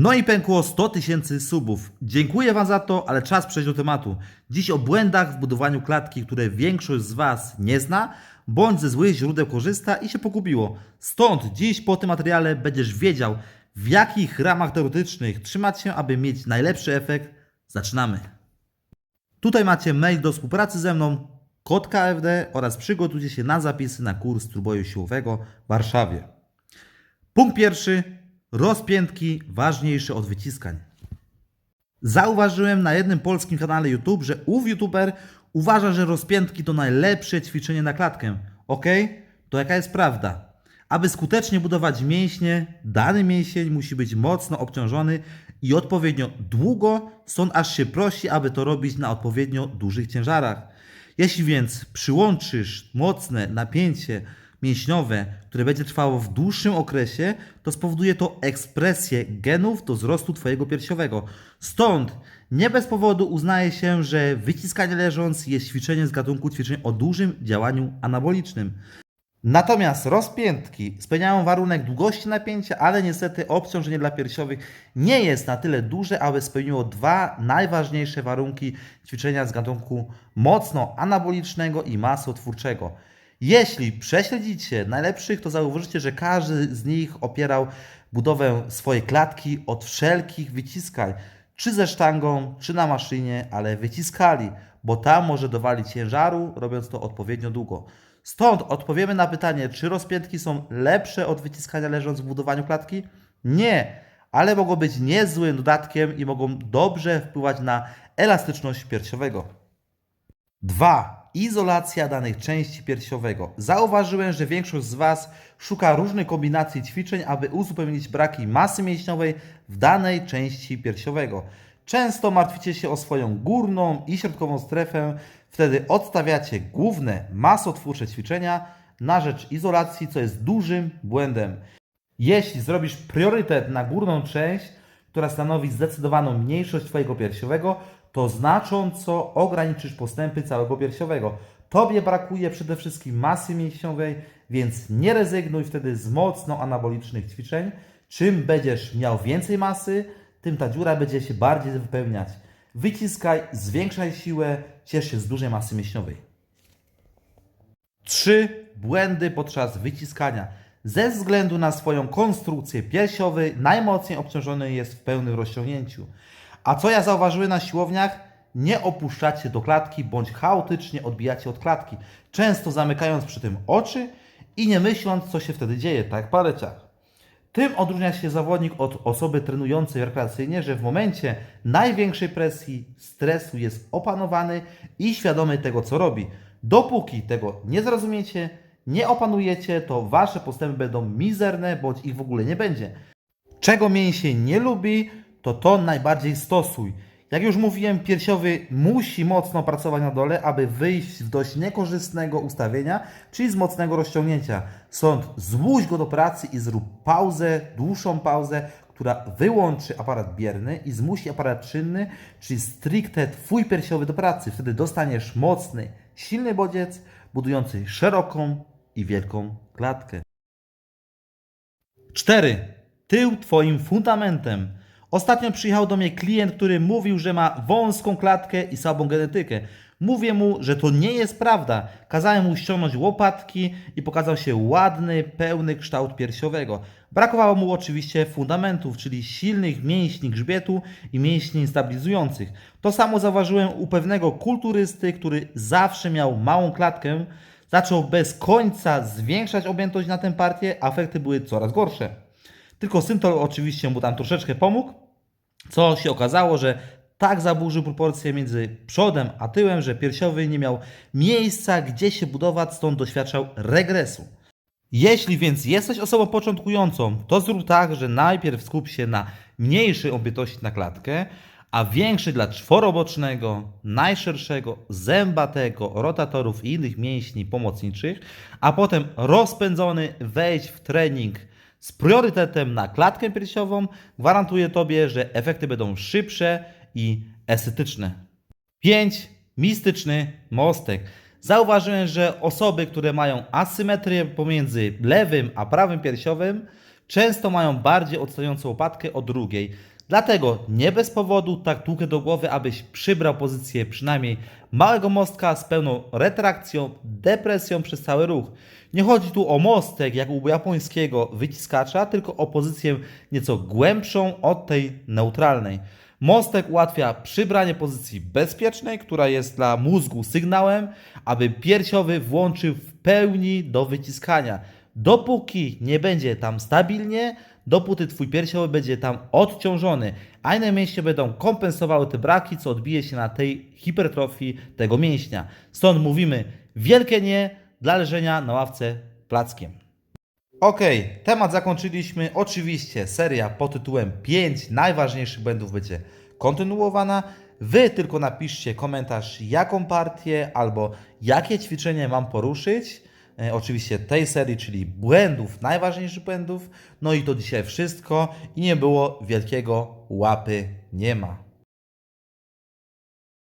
No i pękło 100 tysięcy subów. Dziękuję Wam za to, ale czas przejść do tematu. Dziś o błędach w budowaniu klatki, które większość z Was nie zna, bądź ze złych źródeł korzysta i się pogubiło. Stąd dziś po tym materiale będziesz wiedział, w jakich ramach teoretycznych trzymać się, aby mieć najlepszy efekt. Zaczynamy. Tutaj macie mail do współpracy ze mną, kod KFD oraz przygotujcie się na zapisy na kurs trójboju siłowego w Warszawie. Punkt pierwszy. Rozpiętki ważniejsze od wyciskań. Zauważyłem na jednym polskim kanale YouTube, że ów youtuber uważa, że rozpiętki to najlepsze ćwiczenie na klatkę. Ok? To jaka jest prawda? Aby skutecznie budować mięśnie, dany mięsień musi być mocno obciążony i odpowiednio długo, stąd aż się prosi, aby to robić na odpowiednio dużych ciężarach. Jeśli więc przyłączysz mocne napięcie mięśniowe, które będzie trwało w dłuższym okresie, to spowoduje to ekspresję genów do wzrostu Twojego piersiowego. Stąd nie bez powodu uznaje się, że wyciskanie leżąc jest ćwiczeniem z gatunku ćwiczeń o dużym działaniu anabolicznym. Natomiast rozpiętki spełniają warunek długości napięcia, ale niestety obciążenie dla piersiowych nie jest na tyle duże, aby spełniło dwa najważniejsze warunki ćwiczenia z gatunku mocno anabolicznego i masotwórczego. Jeśli prześledzicie najlepszych, to zauważycie, że każdy z nich opierał budowę swojej klatki od wszelkich wyciskań, czy ze sztangą, czy na maszynie, ale wyciskali, bo tam może dowalić ciężaru, robiąc to odpowiednio długo. Stąd odpowiemy na pytanie, czy rozpiętki są lepsze od wyciskania leżąc w budowaniu klatki? Nie, ale mogą być niezłym dodatkiem i mogą dobrze wpływać na elastyczność piersiowego. 2. Izolacja danych części piersiowego. Zauważyłem, że większość z Was szuka różnych kombinacji ćwiczeń, aby uzupełnić braki masy mięśniowej w danej części piersiowego. Często martwicie się o swoją górną i środkową strefę, wtedy odstawiacie główne masotwórcze ćwiczenia na rzecz izolacji, co jest dużym błędem. Jeśli zrobisz priorytet na górną część, która stanowi zdecydowaną mniejszość Twojego piersiowego, to znacząco ograniczysz postępy całego piersiowego. Tobie brakuje przede wszystkim masy mięśniowej, więc nie rezygnuj wtedy z mocno anabolicznych ćwiczeń. Czym będziesz miał więcej masy, tym ta dziura będzie się bardziej wypełniać. Wyciskaj, zwiększaj siłę, ciesz się z dużej masy mięśniowej. 3. Błędy podczas wyciskania. Ze względu na swoją konstrukcję piersiowy najmocniej obciążony jest w pełnym rozciągnięciu. A co ja zauważyłem na siłowniach? Nie opuszczacie do klatki bądź chaotycznie odbijacie od klatki, często zamykając przy tym oczy i nie myśląc, co się wtedy dzieje, tak jak paleciach. Tym odróżnia się zawodnik od osoby trenującej rekreacyjnie, że w momencie największej presji, stresu jest opanowany i świadomy tego, co robi. Dopóki tego nie zrozumiecie, nie opanujecie, to wasze postępy będą mizerne, bądź ich w ogóle nie będzie. Czego mięsień nie lubi, to to najbardziej stosuj. Jak już mówiłem, piersiowy musi mocno pracować na dole, aby wyjść z dość niekorzystnego ustawienia, czyli z mocnego rozciągnięcia. Stąd złóż go do pracy i zrób pauzę, dłuższą pauzę, która wyłączy aparat bierny i zmusi aparat czynny, czyli stricte Twój piersiowy do pracy. Wtedy dostaniesz mocny, silny bodziec, budujący szeroką i wielką klatkę. 4. Tył Twoim fundamentem. Ostatnio przyjechał do mnie klient, który mówił, że ma wąską klatkę i słabą genetykę. Mówię mu, że to nie jest prawda. Kazałem mu ściągnąć łopatki i pokazał się ładny, pełny kształt piersiowego. Brakowało mu oczywiście fundamentów, czyli silnych mięśni grzbietu i mięśni stabilizujących. To samo zauważyłem u pewnego kulturysty, który zawsze miał małą klatkę. Zaczął bez końca zwiększać objętość na tę partię, a efekty były coraz gorsze. Tylko Syntol oczywiście mu tam troszeczkę pomógł, co się okazało, że tak zaburzył proporcje między przodem a tyłem, że piersiowy nie miał miejsca, gdzie się budować, stąd doświadczał regresu. Jeśli więc jesteś osobą początkującą, to zrób tak, że najpierw skup się na mniejszej objętości na klatkę, a większy dla czworobocznego, najszerszego, zębatego, rotatorów i innych mięśni pomocniczych, a potem rozpędzony wejść w trening z priorytetem na klatkę piersiową, gwarantuję Tobie, że efekty będą szybsze i estetyczne. 5. Mistyczny mostek. Zauważyłem, że osoby, które mają asymetrię pomiędzy lewym a prawym piersiowym, często mają bardziej odstającą łopatkę od drugiej. Dlatego nie bez powodu tak tłukę do głowy, abyś przybrał pozycję przynajmniej małego mostka z pełną retrakcją, depresją przez cały ruch. Nie chodzi tu o mostek jak u japońskiego wyciskacza, tylko o pozycję nieco głębszą od tej neutralnej. Mostek ułatwia przybranie pozycji bezpiecznej, która jest dla mózgu sygnałem, aby piersiowy włączył w pełni do wyciskania. Dopóki nie będzie tam stabilnie, dopóty twój piersiowy będzie tam odciążony, a inne mięśnie będą kompensowały te braki, co odbije się na tej hipertrofii tego mięśnia. Stąd mówimy wielkie nie dla leżenia na ławce plackiem. Okej, temat zakończyliśmy. Oczywiście seria pod tytułem 5 najważniejszych błędów będzie kontynuowana. Wy tylko napiszcie komentarz, jaką partię albo jakie ćwiczenie mam poruszyć. E, oczywiście tej serii, czyli błędów, najważniejszych błędów. No i to dzisiaj wszystko. I nie było wielkiego łapy nie ma.